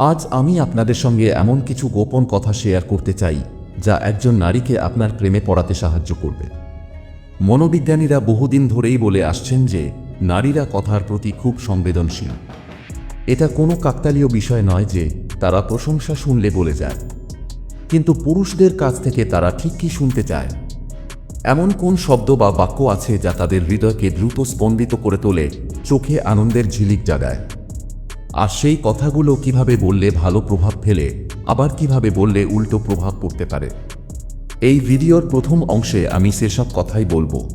আজ আমি আপনাদের সঙ্গে এমন কিছু গোপন কথা শেয়ার করতে চাই, যা একজন নারীকে আপনার প্রেমে পড়াতে সাহায্য করবে। মনোবিজ্ঞানীরা বহুদিন ধরেই বলে আসছেন যে, নারীরা কথার প্রতি খুব সংবেদনশীল। এটা কোনো কাকতালীয় বিষয় নয় যে, তারা প্রশংসা শুনলে বলে যায়। কিন্তু পুরুষদের কাছ থেকে তারা ঠিক কি শুনতে চায়? এমন কোন শব্দ বা বাক্য আছে যা তাদের হৃদয়কে দ্রুত স্পন্দিত করে তোলে, চোখে আনন্দের ঝিলিক জাগায়? আর সেই কথাগুলো কীভাবে বললে ভালো প্রভাব ফেলে, আবার কীভাবে বললে উল্টো প্রভাব পড়তে পারে? এই ভিডিওর প্রথম অংশে আমি সেসব কথাই বলব।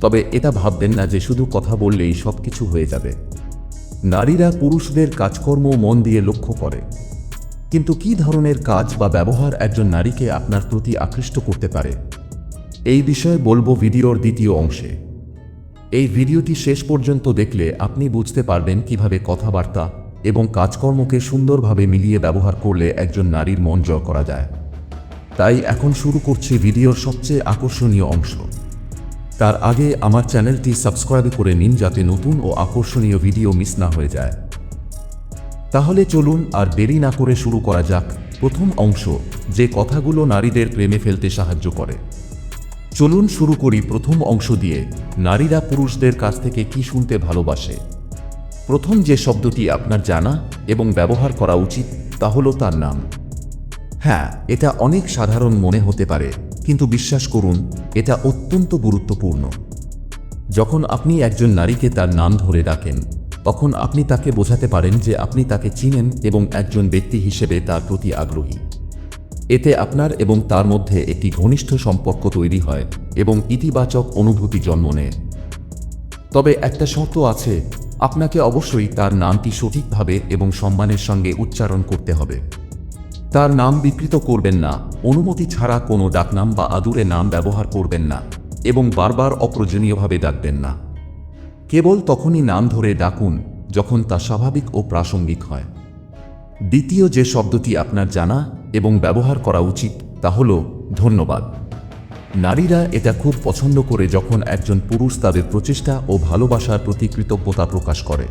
তবে এটা ভাববেন না যে শুধু কথা বললেই সব কিছু হয়ে যাবে। নারীরা পুরুষদের কাজকর্ম মন দিয়ে লক্ষ্য করে। কিন্তু কি ধরনের কাজ বা ব্যবহার একজন নারীকে আপনার প্রতি আকৃষ্ট করতে পারে? এই বিষয়ে বলব ভিডিওর দ্বিতীয় অংশে। এই ভিডিওটি শেষ পর্যন্ত দেখলে আপনি বুঝতে পারবেন কীভাবে কথাবার্তা এবং কাজকর্মকে সুন্দরভাবে মিলিয়ে ব্যবহার করলে একজন নারীর মন জয় করা যায়। তাই এখন শুরু করছি ভিডিওর সবচেয়ে আকর্ষণীয় অংশ। তার আগে আমার চ্যানেলটি সাবস্ক্রাইব করে নিন যাতে নতুন ও আকর্ষণীয় ভিডিও মিস না হয়ে যায়। তাহলে চলুন আর দেরি না করে শুরু করা যাক প্রথম অংশ, যে কথাগুলো নারীদের প্রেমে ফেলতে সাহায্য করে। চলুন শুরু করি প্রথম অংশ দিয়ে নারীরা পুরুষদের কাছ থেকে কি শুনতে ভালোবাসে। প্রথম যে শব্দটি আপনার জানা এবং ব্যবহার করা উচিত তা হলো তার নাম। হ্যাঁ এটা অনেক সাধারণ মনে হতে পারে, কিন্তু বিশ্বাস করুন, এটা অত্যন্ত গুরুত্বপূর্ণ। যখন আপনি একজন নারীকে তার নাম ধরে ডাকেন, তখন আপনি তাকে বোঝাতে পারেন যে আপনি তাকে চিনেন এবং একজন ব্যক্তি হিসেবে তার প্রতি আগ্রহী। এতে আপনার এবং তার মধ্যে একটি ঘনিষ্ঠ সম্পর্ক তৈরি হয় এবং ইতিবাচক অনুভূতি জন্ম নেয়। তবে একটা শর্ত আছে, আপনাকে অবশ্যই তার নামটি সঠিকভাবে এবং সম্মানের সঙ্গে উচ্চারণ করতে হবে। তার নাম বিকৃত করবেন না, অনুমতি ছাড়া কোনো ডাকনাম বা আদুরে নাম ব্যবহার করবেন না এবং বারবার অপ্রয়োজনীয়ভাবে ডাকবেন না। কেবল তখনই নাম ধরে ডাকুন যখন তা স্বাভাবিক ও প্রাসঙ্গিক হয়। দ্বিতীয় যে শব্দটি আপনার জানা এবং ব্যবহার করা উচিত, তা হল ধন্যবাদ। নারীরা এটা খুব পছন্দ করে যখন একজন পুরুষ তাদের প্রচেষ্টা ও ভালোবাসার প্রতি কৃতজ্ঞতা প্রকাশ করে।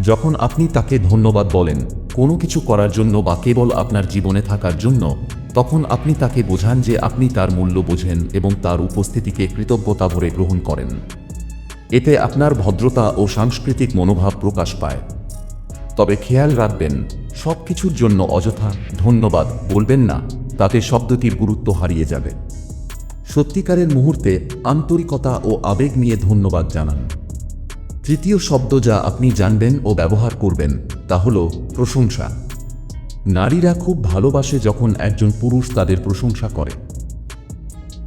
যখন আপনি তাকে ধন্যবাদ বলেন, কোনো কিছু করার জন্য বা কেবল আপনার জীবনে থাকার জন্য, তখন আপনি তাকে বোঝান যে আপনি তার মূল্য বোঝেন এবং তার উপস্থিতিকে কৃতজ্ঞতা ভরে গ্রহণ করেন। এতে আপনার ভদ্রতা ও সাংস্কৃতিক মনোভাব প্রকাশ পায়। তবে খেয়াল রাখবেন সব কিছুর জন্য অযথা ধন্যবাদ বলবেন না, তাতে শব্দটির গুরুত্ব হারিয়ে যাবে। সত্যিকারের মুহূর্তে আন্তরিকতা ও আবেগ নিয়ে ধন্যবাদ জানান। তৃতীয় শব্দ যা আপনি জানবেন ও ব্যবহার করবেন, তা হল প্রশংসা। নারীরা খুব ভালোবাসে যখন একজন পুরুষ তাদের প্রশংসা করে।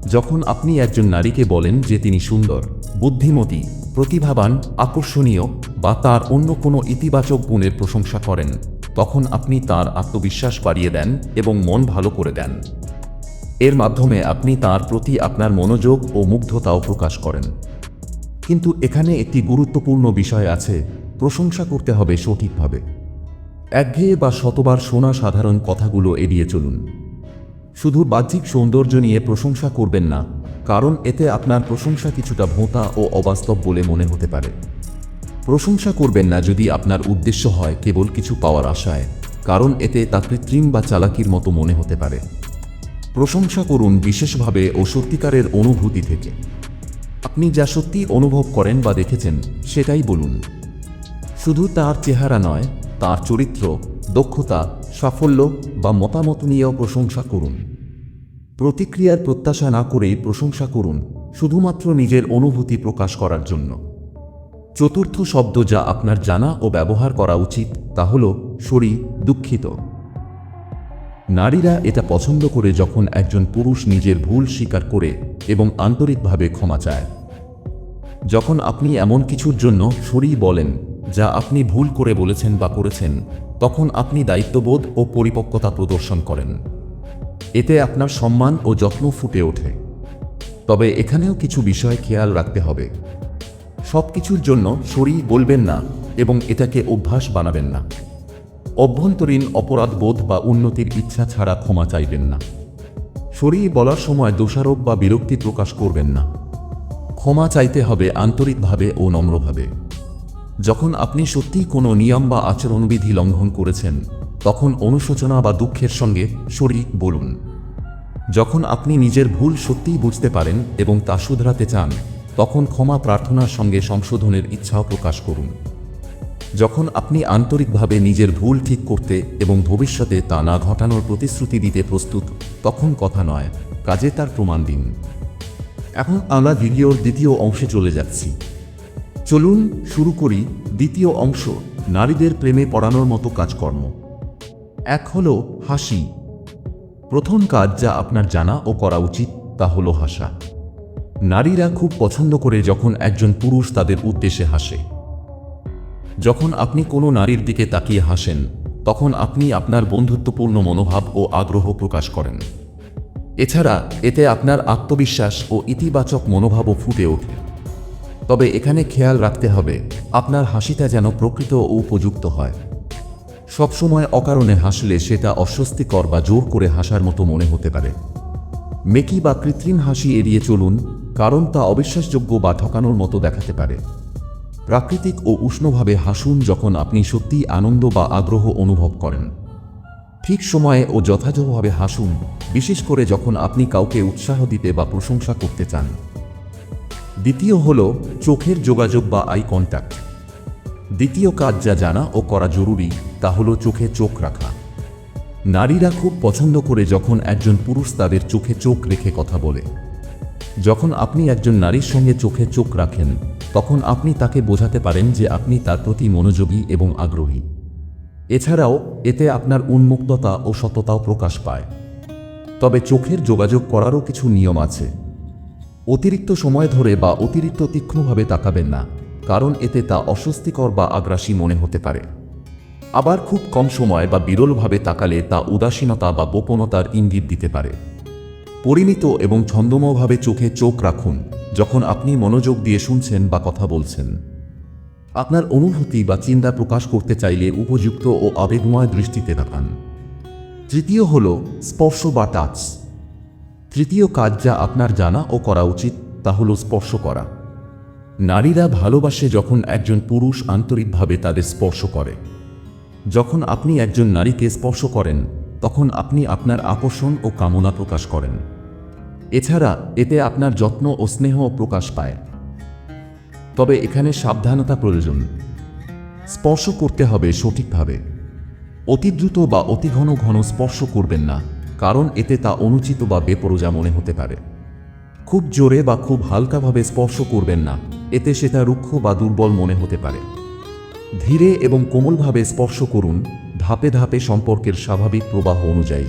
যখন আপনি একজন নারীকে বলেন যে তিনি সুন্দর, বুদ্ধিমতী, প্রতিভাবান, আকর্ষণীয় বা তার অন্য কোনো ইতিবাচক গুণের প্রশংসা করেন তখন আপনি তার আত্মবিশ্বাস বাড়িয়ে দেন এবং মন ভালো করে দেন। এর মাধ্যমে আপনি তার প্রতি আপনার মনোযোগ ও মুগ্ধতাও প্রকাশ করেন। কিন্তু এখানে একটি গুরুত্বপূর্ণ বিষয় আছে, প্রশংসা করতে হবে সঠিকভাবে। একঘেয়ে বা শতবার শোনা সাধারণ কথাগুলো এড়িয়ে চলুন। শুধু বাহ্যিক সৌন্দর্য নিয়ে প্রশংসা করবেন না, কারণ এতে আপনার প্রশংসা কিছুটা ভোঁতা ও অবাস্তব বলে মনে হতে পারে। প্রশংসা করবেন না যদি আপনার উদ্দেশ্য হয় কেবল কিছু পাওয়ার আশায়, কারণ এতে তা কৃত্রিম বা চালাকির মতো মনে হতে পারে। প্রশংসা করুন বিশেষভাবে ও সত্যিকারের অনুভূতি থেকে। আপনি যা সত্যি অনুভব করেন বা দেখেছেন, সেটাই বলুন। শুধু তার চেহারা নয়, তার চরিত্র, দক্ষতা, সাফল্য বা মতামত নিয়েও প্রশংসা করুন। প্রতিক্রিয়ার প্রত্যাশা না করেই প্রশংসা করুন, শুধুমাত্র নিজের অনুভূতি প্রকাশ করার জন্য। চতুর্থ শব্দ যা আপনার জানা ও ব্যবহার করা উচিত তা হল সরি দুঃখিত। নারীরা এটা পছন্দ করে যখন একজন পুরুষ নিজের ভুল স্বীকার করে এবং আন্তরিকভাবে ক্ষমা চায়। যখন আপনি এমন কিছুর জন্য সরি বলেন যা আপনি ভুল করে বলেছেন বা করেছেন, তখন আপনি দায়িত্ববোধ ও পরিপক্কতা প্রদর্শন করেন। এতে আপনার সম্মান ও যত্ন ফুটে ওঠে। তবে এখানেও কিছু বিষয় খেয়াল রাখতে হবে। সব কিছুর জন্য সরি বলবেন না এবং এটাকে অভ্যাস বানাবেন না। অভ্যন্তরীণ অপরাধ বোধ বা উন্নতির ইচ্ছা ছাড়া ক্ষমা চাইবেন না। সরিয়ে বলার সময় দোষারোপ বা বিরক্তি প্রকাশ করবেন না। ক্ষমা চাইতে হবে আন্তরিকভাবে ও নম্রভাবে। যখন আপনি সত্যিই কোনো নিয়ম বা আচরণবিধি লঙ্ঘন করেছেন, তখন অনুশোচনা বা দুঃখের সঙ্গে সরি বলুন। যখন আপনি নিজের ভুল সত্যিই বুঝতে পারেন এবং তা শুধরাতে চান তখন ক্ষমা প্রার্থনার সঙ্গে সংশোধনের ইচ্ছাও প্রকাশ করুন। যখন আপনি আন্তরিকভাবে নিজের ভুল ঠিক করতে এবং ভবিষ্যতে তা না ঘটানোর প্রতিশ্রুতি দিতে প্রস্তুত, তখন কথা নয়, কাজে তার প্রমাণ দিন। এখন আমরা ভিডিওর দ্বিতীয় অংশে চলে যাচ্ছি। চলুন শুরু করি দ্বিতীয় অংশ, নারীদের প্রেমে পড়ানোর মতো কাজকর্ম। এক হলো হাসি। প্রথম কাজ যা আপনার জানা ও করা উচিত তা হলো হাসা। নারীরা খুব পছন্দ করে যখন একজন পুরুষ তাদের উদ্দেশ্যে হাসে। যখন আপনি কোনো নারীর দিকে তাকিয়ে হাসেন, তখন আপনি আপনার বন্ধুত্বপূর্ণ মনোভাব ও আগ্রহ প্রকাশ করেন। এছাড়া, এতে আপনার আত্মবিশ্বাস ও ইতিবাচক মনোভাবও ফুটে ওঠে। তবে এখানে খেয়াল রাখতে হবে, আপনার হাসিটা যেন প্রকৃত ও উপযুক্ত হয়। সবসময় অকারণে হাসলে সেটা অস্বস্তিকর বা জোর করে হাসার মতো মনে হতে পারে। মেকি বা কৃত্রিম হাসি এড়িয়ে চলুন কারণ তা অবিশ্বাসযোগ্য বা ঠকানোর মতো দেখাতে পারে। প্রাকৃতিক ও উষ্ণভাবে হাসুন যখন আপনি সত্যিই আনন্দ বা আগ্রহ অনুভব করেন। ঠিক সময়ে ও যথাযথভাবে হাসুন, বিশেষ করে যখন আপনি কাউকে উৎসাহ দিতে বা প্রশংসা করতে চান। দ্বিতীয় হল চোখের যোগাযোগ বা আই কন্ট্যাক্ট দ্বিতীয় কাজ যা জানা ও করা জরুরি, তা হল চোখে চোখ রাখা। নারীরা খুব পছন্দ করে যখন একজন পুরুষ তাদের চোখে চোখ রেখে কথা বলে। যখন আপনি একজন নারীর সঙ্গে চোখে চোখ রাখেন, তখন আপনি তাকে বোঝাতে পারেন যে আপনি তার প্রতি মনোযোগী এবং আগ্রহী। এছাড়াও, এতে আপনার উন্মুক্ততা ও সততাও প্রকাশ পায়। তবে চোখের যোগাযোগ করারও কিছু নিয়ম আছে। অতিরিক্ত সময় ধরে বা অতিরিক্ত তীক্ষ্ণভাবে তাকাবেন না, কারণ এতে তা অস্বস্তিকর বা আগ্রাসী মনে হতে পারে। আবার খুব কম সময় বা বিরলভাবে তাকালে তা উদাসীনতা বা গোপনতার ইঙ্গিত দিতে পারে। পরিমিত এবং ছন্দময়ভাবে চোখে চোখ রাখুন যখন আপনি মনোযোগ দিয়ে শুনছেন বা কথা বলছেন। আপনার অনুভূতি বা চিন্তা প্রকাশ করতে চাইলে উপযুক্ত ও আবেগময় দৃষ্টিতে তাকান। তৃতীয় হল স্পর্শ বা টাচ। তৃতীয় কাজ যা আপনার জানা ও করা উচিত তা হল স্পর্শ করা। নারীরা ভালোবাসে যখন একজন পুরুষ আন্তরিকভাবে তাদের স্পর্শ করে। যখন আপনি একজন নারীকে স্পর্শ করেন, তখন আপনি আপনার আকর্ষণ ও কামনা প্রকাশ করেন। এছাড়া এতে আপনার যত্ন ও স্নেহ প্রকাশ পায়। তবে এখানে সাবধানতা প্রয়োজন। স্পর্শ করতে হবে সঠিকভাবে। অতি দ্রুত বা অতি ঘন ঘন স্পর্শ করবেন না, কারণ এতে তা অনুচিত বা বেপরোজা মনে হতে পারে। খুব জোরে বা খুব হালকাভাবে স্পর্শ করবেন না, এতে সেটা রুক্ষ বা দুর্বল মনে হতে পারে। ধীরে এবং কোমলভাবে স্পর্শ করুন, ধাপে ধাপে সম্পর্কের স্বাভাবিক প্রবাহ অনুযায়ী।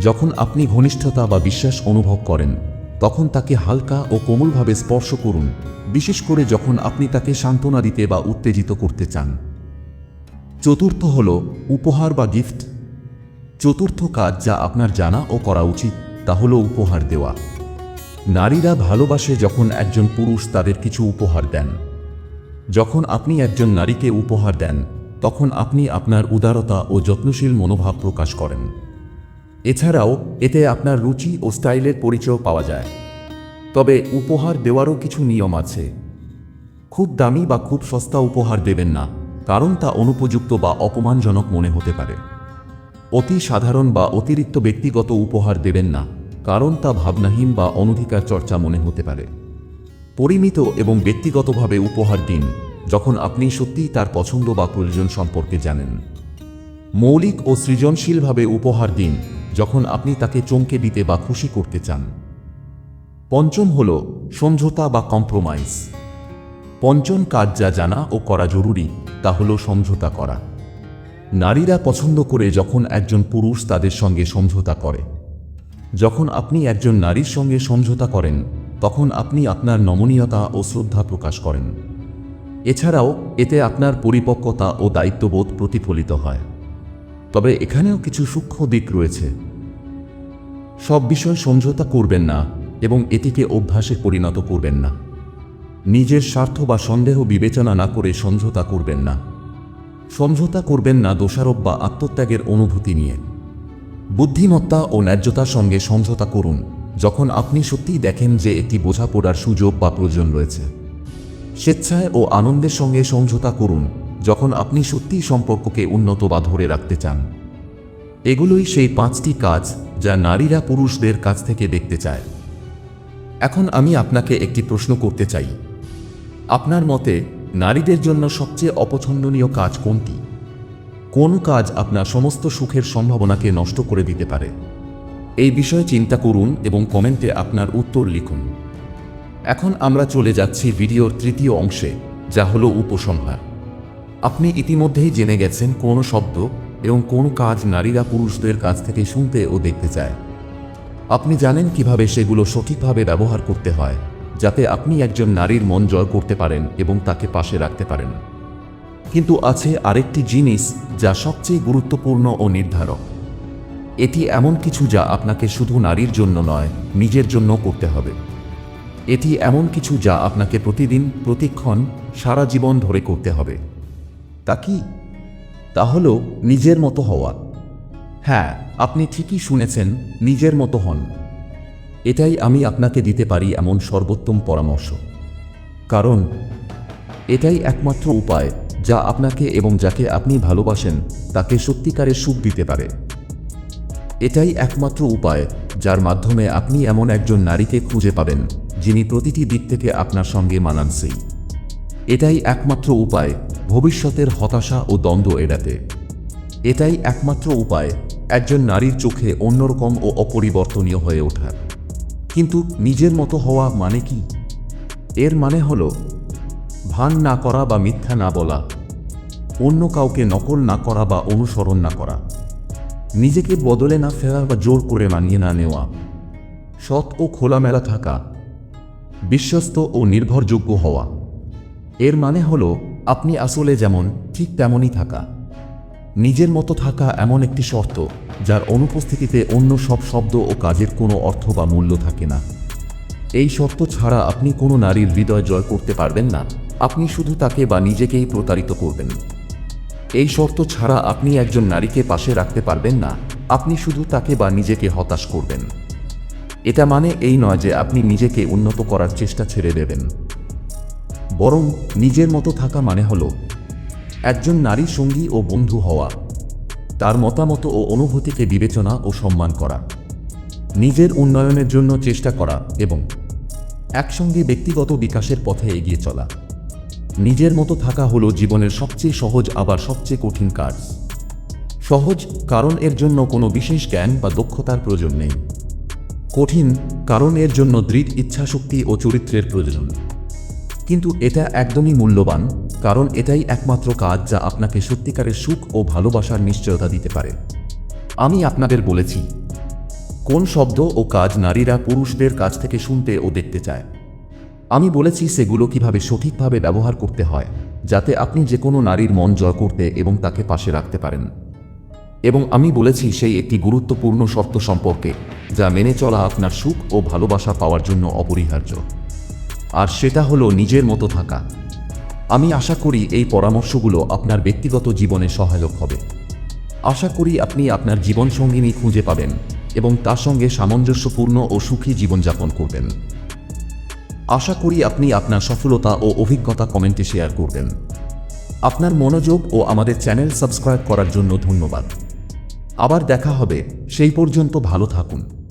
যখন আপনি ঘনিষ্ঠতা বা বিশ্বাস অনুভব করেন, তখন তাকে হালকা ও কোমলভাবে স্পর্শ করুন, বিশেষ করে যখন আপনি তাকে সান্ত্বনা দিতে বা উত্তেজিত করতে চান। চতুর্থ হল উপহার বা গিফট চতুর্থ কাজ যা আপনার জানা ও করা উচিত, তা হল উপহার দেওয়া। নারীরা ভালোবাসে যখন একজন পুরুষ তাদের কিছু উপহার দেন। যখন আপনি একজন নারীকে উপহার দেন, তখন আপনি আপনার উদারতা ও যত্নশীল মনোভাব প্রকাশ করেন। এছাড়াও, এতে আপনার রুচি ও স্টাইলের পরিচয় পাওয়া যায়। তবে উপহার দেওয়ারও কিছু নিয়ম আছে। খুব দামি বা খুব সস্তা উপহার দেবেন না, কারণ তা অনুপযুক্ত বা অপমানজনক মনে হতে পারে। অতি সাধারণ বা অতিরিক্ত ব্যক্তিগত উপহার দেবেন না, কারণ তা ভাবনাহীন বা অনধিকার চর্চা মনে হতে পারে। পরিমিত এবং ব্যক্তিগতভাবে উপহার দিন, যখন আপনি সত্যিই তার পছন্দ বা প্রয়োজন সম্পর্কে জানেন। মৌলিক ও সৃজনশীলভাবে উপহার দিন যখন আপনি তাকে চমকে দিতে বা খুশি করতে চান। পঞ্চম হল সমঝোতা বা কম্প্রোমাইজ পঞ্চম কাজ যা জানা ও করা জরুরি, তা হল সমঝোতা করা। নারীরা পছন্দ করে যখন একজন পুরুষ তাদের সঙ্গে সমঝোতা করে। যখন আপনি একজন নারীর সঙ্গে সমঝোতা করেন, তখন আপনি আপনার নমনীয়তা ও শ্রদ্ধা প্রকাশ করেন। এছাড়াও, এতে আপনার পরিপক্কতা ও দায়িত্ববোধ প্রতিফলিত হয়। তবে এখানেও কিছু সূক্ষ্ম দিক রয়েছে। সব বিষয় সমঝোতা করবেন না এবং এটিকে অভ্যাসে পরিণত করবেন না। নিজের স্বার্থ বা সন্দেহ বিবেচনা না করে সমঝোতা করবেন না। সমঝোতা করবেন না দোষারোপ বা আত্মত্যাগের অনুভূতি নিয়ে। বুদ্ধিমত্তা ও ন্যায্যতার সঙ্গে সমঝোতা করুন, যখন আপনি সত্যিই দেখেন যে একটি বোঝাপড়ার সুযোগ বা প্রয়োজন রয়েছে। স্বেচ্ছায় ও আনন্দের সঙ্গে সমঝোতা করুন যখন আপনি সত্যিই সম্পর্ককে উন্নত বা ধরে রাখতে চান। এগুলোই সেই পাঁচটি কাজ যা নারীরা পুরুষদের কাছ থেকে দেখতে চায়। এখন আমি আপনাকে একটি প্রশ্ন করতে চাই। আপনার মতে নারীদের জন্য সবচেয়ে অপছন্দনীয় কাজ কোনটি? কোন কাজ আপনার সমস্ত সুখের সম্ভাবনাকে নষ্ট করে দিতে পারে? এই বিষয়ে চিন্তা করুন এবং কমেন্টে আপনার উত্তর লিখুন। এখন আমরা চলে যাচ্ছি ভিডিওর তৃতীয় অংশে, যা হলো উপসংহার। আপনি ইতিমধ্যেই জেনে গেছেন কোন শব্দ এবং কোন কাজ নারীরা পুরুষদের কাছ থেকে শুনতে ও দেখতে চায়। আপনি জানেন কীভাবে সেগুলো সঠিকভাবে ব্যবহার করতে হয়, যাতে আপনি একজন নারীর মন জয় করতে পারেন এবং তাকে পাশে রাখতে পারেন। কিন্তু আছে আরেকটি জিনিস যা সবচেয়ে গুরুত্বপূর্ণ ও নির্ধারক। এটি এমন কিছু যা আপনাকে শুধু নারীর জন্য নয়, নিজের জন্য করতে হবে। এটি এমন কিছু যা আপনাকে প্রতিদিন, প্রতিক্ষণ সারা জীবন ধরে করতে হবে। তা কি? তা হল নিজের মতো হওয়া। হ্যাঁ আপনি ঠিকই শুনেছেন, নিজের মতো হন। এটাই আমি আপনাকে দিতে পারি এমন সর্বোত্তম পরামর্শ। কারণ, এটাই একমাত্র উপায় যা আপনাকে এবং যাকে আপনি ভালোবাসেন, তাকে সত্যিকারের সুখ দিতে পারে। এটাই একমাত্র উপায় যার মাধ্যমে আপনি এমন একজন নারীকে খুঁজে পাবেন, যিনি প্রতিটি দিক থেকে আপনার সঙ্গে মানানসই। এটাই একমাত্র উপায় ভবিষ্যতের হতাশা ও দ্বন্দ্ব এড়াতে। এটাই একমাত্র উপায় একজন নারীর চোখে অন্যরকম ও অপরিবর্তনীয় হয়ে ওঠার। কিন্তু নিজের মতো হওয়া মানে কি? এর মানে হল, ভান না করা বা মিথ্যা না বলা, অন্য কাউকে নকল না করা বা অনুসরণ না করা, নিজেকে বদলে না ফেরা বা জোর করে মানিয়ে না নেওয়া, সৎ ও খোলামেলা থাকা, বিশ্বস্ত ও নির্ভরযোগ্য হওয়া। এর মানে হল আপনি আসলে যেমন, ঠিক তেমনই থাকা। নিজের মতো থাকা এমন একটি শর্ত, যার অনুপস্থিতিতে অন্য সব শব্দ ও কাজের কোনো অর্থ বা মূল্য থাকে না। এই শর্ত ছাড়া আপনি কোনো নারীর হৃদয় জয় করতে পারবেন না। আপনি শুধু তাকে বা নিজেকেই প্রতারিত করবেন। এই শর্ত ছাড়া আপনি একজন নারীকে পাশে রাখতে পারবেন না। আপনি শুধু তাকে বা নিজেকে হতাশ করবেন। এটা মানে এই নয় যে আপনি নিজেকে উন্নত করার চেষ্টা ছেড়ে দেবেন। বরং নিজের মতো থাকা মানে হল একজন নারী সঙ্গী ও বন্ধু হওয়া, তার মতামত ও অনুভূতিকে বিবেচনা ও সম্মান করা, নিজের উন্নয়নের জন্য চেষ্টা করা এবং একসঙ্গে ব্যক্তিগত বিকাশের পথে এগিয়ে চলা। নিজের মতো থাকা হলো জীবনের সবচেয়ে সহজ আবার সবচেয়ে কঠিন কাজ। সহজ কারণ এর জন্য কোনো বিশেষ জ্ঞান বা দক্ষতার প্রয়োজন নেই। কঠিন কারণ এর জন্য দৃঢ় ইচ্ছাশক্তি ও চরিত্রের প্রয়োজন। কিন্তু এটা একদমই মূল্যবান, কারণ এটাই একমাত্র কাজ যা আপনাকে সত্যিকারের সুখ ও ভালোবাসার নিশ্চয়তা দিতে পারে। আমি আপনাদের বলেছি, কোন শব্দ ও কাজ নারীরা পুরুষদের কাছ থেকে শুনতে ও দেখতে চায়? আমি বলেছি সেগুলো কীভাবে সঠিকভাবে ব্যবহার করতে হয়, যাতে আপনি যে কোনো নারীর মন জয় করতে এবং তাকে পাশে রাখতে পারেন। এবং আমি বলেছি সেই একটি গুরুত্বপূর্ণ শর্ত সম্পর্কে, যা মেনে চলা আপনার সুখ ও ভালোবাসা পাওয়ার জন্য অপরিহার্য। আর সেটা হলো নিজের মতো থাকা। আমি আশা করি এই পরামর্শগুলো আপনার ব্যক্তিগত জীবনে সহায়ক হবে। আশা করি আপনি আপনার জীবনসঙ্গিনী খুঁজে পাবেন এবং তার সঙ্গে সামঞ্জস্যপূর্ণ ও সুখী জীবনযাপন করবেন। আশা করি আপনি আপনার সফলতা ও অভিজ্ঞতা কমেন্টে শেয়ার করবেন। আপনার মনোযোগ ও আমাদের চ্যানেল সাবস্ক্রাইব করার জন্য ধন্যবাদ। আবার দেখা হবে, সেই পর্যন্ত ভালো থাকুন।